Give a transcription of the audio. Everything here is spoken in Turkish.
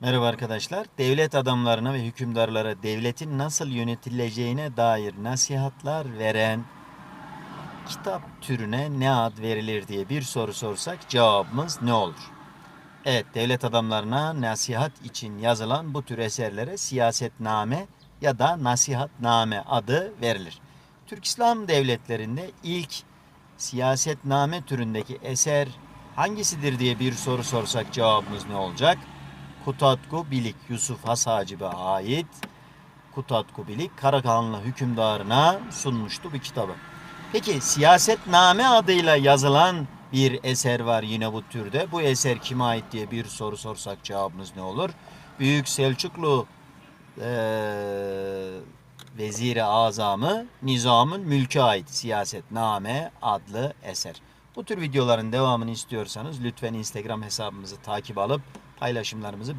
Merhaba arkadaşlar. Devlet adamlarına ve hükümdarlara devletin nasıl yönetileceğine dair nasihatler veren kitap türüne ne ad verilir diye bir soru sorsak cevabımız ne olur? Evet, devlet adamlarına nasihat için yazılan bu tür eserlere siyasetname ya da nasihatname adı verilir. Türk İslam devletlerinde ilk siyasetname türündeki eser hangisidir diye bir soru sorsak cevabımız ne olacak? Kutatku Bilik Yusuf Has Hacib'e ait Kutatku Bilik Karakanlı hükümdarına sunmuştu bu kitabı. Peki siyasetname adıyla yazılan bir eser var yine bu türde. Bu eser kime ait diye bir soru sorsak cevabımız ne olur? Büyük Selçuklu eee Veziri Azamı Nizam'ın mülke ait Siyasetname adlı eser. Bu tür videoların devamını istiyorsanız lütfen Instagram hesabımızı takip alıp paylaşımlarımızı